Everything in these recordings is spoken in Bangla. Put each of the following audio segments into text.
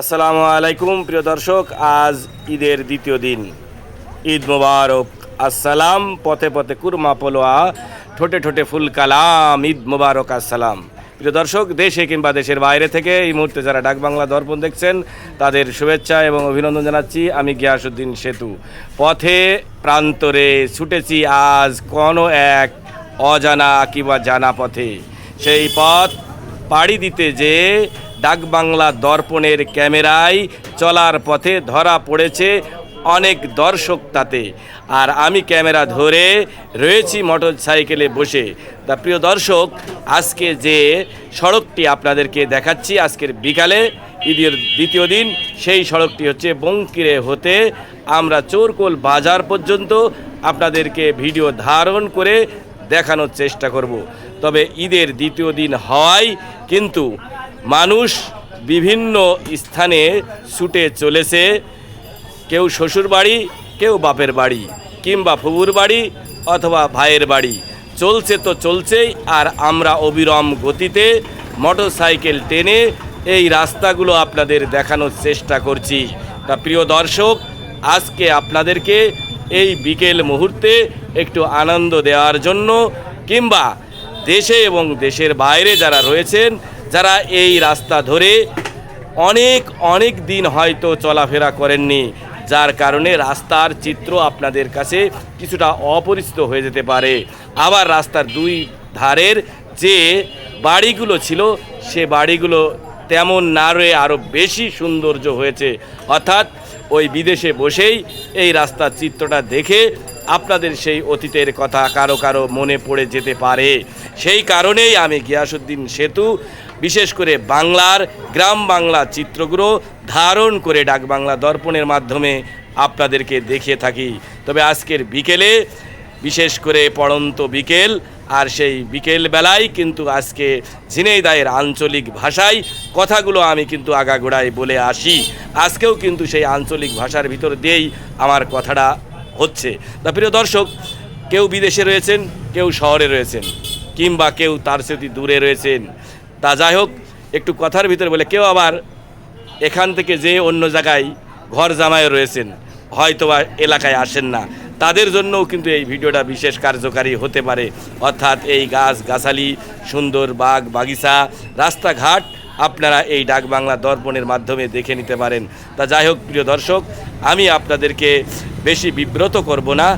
আসসালামু আলাইকুম, প্রিয় দর্শক, আজ ঈদের দ্বিতীয় দিন। ঈদ মোবারক। আসসালাম, পথে পথে কুরমা পোলোয়া, ঠোঁটে ঠোঁটে ফুল কালাম, ঈদ মোবারক, আসসালাম। প্রিয় দর্শক, দেশে কিংবা দেশের বাইরে থেকে এই মুহূর্তে যারা ডাক বাংলা দর্পণ দেখছেন, তাদের শুভেচ্ছা এবং অভিনন্দন জানাচ্ছি। আমি গিয়াসুদ্দিন সেতু। পথে প্রান্তরে ছুটেছি আজ কোনো এক অজানা কিংবা জানা পথে। সেই পথ পাড়ি দিতে যে ডাকবাংলা দর্পণের ক্যামেরায় চলার পথে ধরা পড়েছে অনেক দর্শক তাতে। আর আমি ক্যামেরা ধরে রয়েছি মোটর সাইকেলে বসে। তা প্রিয় দর্শক, আজকে যে সড়কটি আপনাদেরকে দেখাচ্ছি আজকের বিকালে, ঈদের দ্বিতীয় দিন, সেই সড়কটি হচ্ছে বঙ্কিরে হতে আমরা চোরকোল বাজার পর্যন্ত আপনাদেরকে ভিডিও ধারণ করে দেখানোর চেষ্টা করব। তবে ঈদের দ্বিতীয় দিন হওয়ায় কিন্তু মানুষ বিভিন্ন স্থানে ছুটে চলেছে। কেউ শ্বশুর বাড়ি, কেউ বাপের বাড়ি, কিংবা ফুবুর বাড়ি অথবা ভাইয়ের বাড়ি। চলছে তো চলছেই, আর আমরা অবিরম গতিতে মোটর সাইকেল টেনে এই রাস্তাগুলো আপনাদের দেখানোর চেষ্টা করছি। তা প্রিয় দর্শক, আজকে আপনাদেরকে এই বিকেল মুহূর্তে একটু আনন্দ দেওয়ার জন্য কিংবা দেশে এবং দেশের বাইরে যারা রয়েছেন যারা এই রাস্তা ধরে অনেক অনেক দিন হয়তো চলাফেরা করেননি, যার কারণে রাস্তার চিত্র আপনাদের কাছে কিছুটা অপরিচিত হয়ে যেতে পারে। আবার রাস্তার দুই ধারের যে বাড়িগুলো ছিল, সে বাড়িগুলো তেমন না রয়ে আরও বেশি সৌন্দর্য হয়েছে। অর্থাৎ ওই বিদেশে বসেই এই রাস্তার চিত্রটা দেখে আপনাদের সেই অতীতের কথা কারও কারও মনে পড়ে যেতে পারে। সেই কারণেই আমি গিয়াসুদ্দিন সেতু বিশেষ করে বাংলার গ্রাম বাংলা চিত্রগুলো ধারণ করে ডাক বাংলা দর্পণের মাধ্যমে আপনাদেরকে দেখিয়ে থাকি। তবে আজকের বিকেলে, বিশেষ করে পড়ন্ত বিকেল, আর সেই বিকেল বেলায় কিন্তু আজকে ঝিনাইদায়ের আঞ্চলিক ভাষায় কথাগুলো আমি কিন্তু আগাগোড়ায় বলে আসি। আজকেও কিন্তু সেই আঞ্চলিক ভাষার ভিতর দিয়েই আমার কথাটা হচ্ছে। তা প্রিয় দর্শক, কেউ বিদেশে রয়েছেন, কেউ শহরে রয়েছেন, কিংবা কেউ তার স্মৃতি দূরে রয়েছেন তা যাই হোক, একটু কথার ভিতরে বলে, কেউ আবার এখান থেকে যে অন্য জায়গায় ঘর জামায় রয়েছেন হয়তো এলাকায় আসেন না। তাদের জন্যও কিন্তু এই ভিডিওটা বিশেষ কার্যকারী হতে পারে। অর্থাৎ এই গাছ গাছালি, সুন্দর বাগ, বাগিচা, রাস্তাঘাট আপনারা এই ডাক বাংলা দর্পণের মাধ্যমে দেখে নিতে পারেন। তা যাই হোক, প্রিয় দর্শক, আমি আপনাদেরকে বেশি বিব্রত করব না।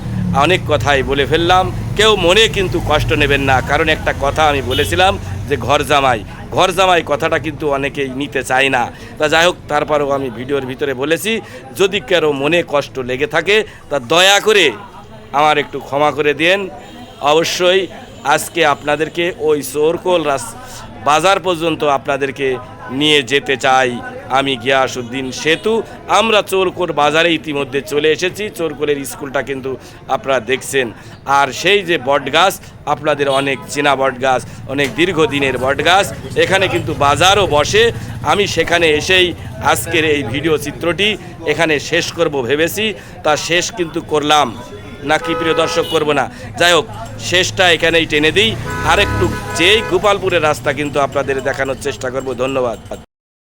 অনেক কথাই বলে ফেললাম। কেউ মনে কিন্তু কষ্ট নেবেন না। কারণ একটা কথা আমি বলেছিলাম যে, ঘর জামাই ঘর জামাই কথাটা কিন্তু অনেকেই নিতে চায় না। তা যাই হোক, তারপরেও আমি ভিডিওর ভিতরে বলেছি, যদি কারও মনে কষ্ট লেগে থাকে, তা দয়া করে আমার একটু ক্ষমা করে দেন অবশ্যই আজকে আপনাদেরকে ওই সোরকোল রাস বাজার পর্যন্ত আপনাদেরকে নিয়ে যেতে চাই। আমি গিয়াসুদ্দিন সেতু। আমরা চোরকোর বাজারে ইতিমধ্যে চলে এসেছি। চোরকোলের স্কুলটা কিন্তু আপনারা দেখছেন। আর সেই যে বটগাছ, আপনাদের অনেক চেনা বটগাছ, অনেক দীর্ঘদিনের বটগাছ, এখানে কিন্তু বাজারও বসে। আমি সেখানে এসেই আজকের এই ভিডিও চিত্রটি এখানে শেষ করব ভেবেছি। তা শেষ কিন্তু করলাম। নাকি প্রিয় দর্শক, করব না। যাই হোক, শেষটা এখানেই টেনে দিই। আরেকটু যেই গোপালপুরের রাস্তা কিন্তু আপনাদের দেখানোর চেষ্টা করব। ধন্যবাদ।